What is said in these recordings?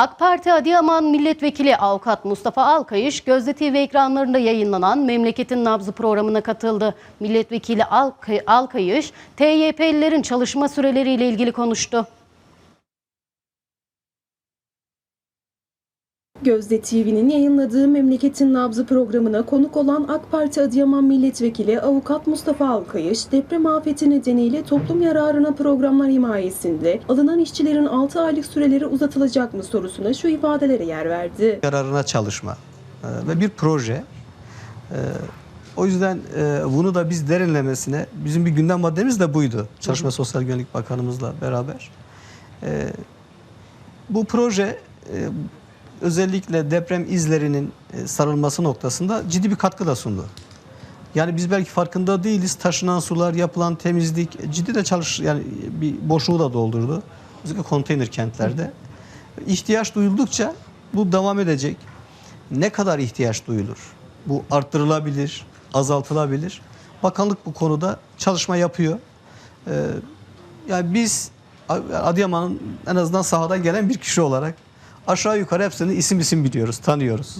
AK Parti Adıyaman Milletvekili Avukat Mustafa Alkayış, Gözde TV ekranlarında yayınlanan Memleketin Nabzı programına katıldı. Milletvekili Alkay- Alkayış, TYP'lilerin çalışma süreleriyle ilgili konuştu. Gözde TV'nin yayınladığı Memleketin Nabzı programına konuk olan AK Parti Adıyaman Milletvekili Avukat Mustafa Alkayış, deprem afeti nedeniyle toplum yararına programlar himayesinde alınan işçilerin 6 aylık süreleri uzatılacak mı sorusuna şu ifadelere yer verdi. yararına çalışma e, ve bir proje. E, O yüzden e, bunu da biz derinlemesine, bizim bir gündem maddemiz de buydu. Çalışma Sosyal Güvenlik Bakanımızla beraber. Bu proje özellikle deprem izlerinin e, sarılması noktasında ciddi bir katkı da sundu. Yani biz belki farkında değiliz. Taşınan sular, yapılan temizlik ciddi de çalış yani bir boşluğu da doldurdu. Özellikle konteyner kentlerde. İhtiyaç duyuldukça bu devam edecek. Ne kadar ihtiyaç duyulur? Bu arttırılabilir, azaltılabilir. Bakanlık bu konuda çalışma yapıyor. Ee, yani biz Adıyaman'ın en azından sahada gelen bir kişi olarak aşağı yukarı hepsini isim isim biliyoruz, tanıyoruz.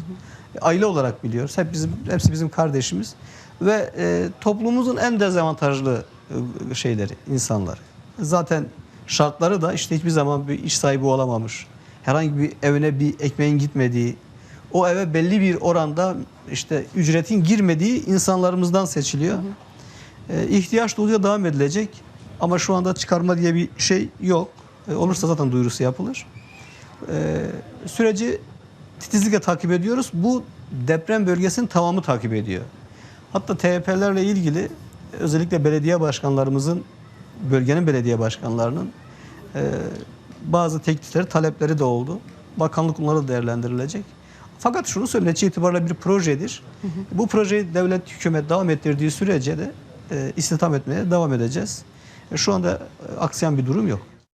Aile olarak biliyoruz. Hep bizim hepsi bizim kardeşimiz ve e, toplumumuzun en dezavantajlı e, şeyleri, insanlar. Zaten şartları da işte hiçbir zaman bir iş sahibi olamamış. Herhangi bir evine bir ekmeğin gitmediği, o eve belli bir oranda işte ücretin girmediği insanlarımızdan seçiliyor. E, ihtiyaç duyduğu devam edilecek ama şu anda çıkarma diye bir şey yok. E, olursa zaten duyurusu yapılır. E, süreci titizlikle takip ediyoruz. Bu deprem bölgesinin tamamı takip ediyor. Hatta TYP'lerle ilgili özellikle belediye başkanlarımızın, bölgenin belediye başkanlarının e, bazı teklifleri, talepleri de oldu. Bakanlık bunları da değerlendirilecek. Fakat şunu söyleyeyim, netice itibariyle bir projedir. Bu projeyi devlet, hükümet devam ettirdiği sürece de e, istihdam etmeye devam edeceğiz. E, şu anda e, aksayan bir durum yok.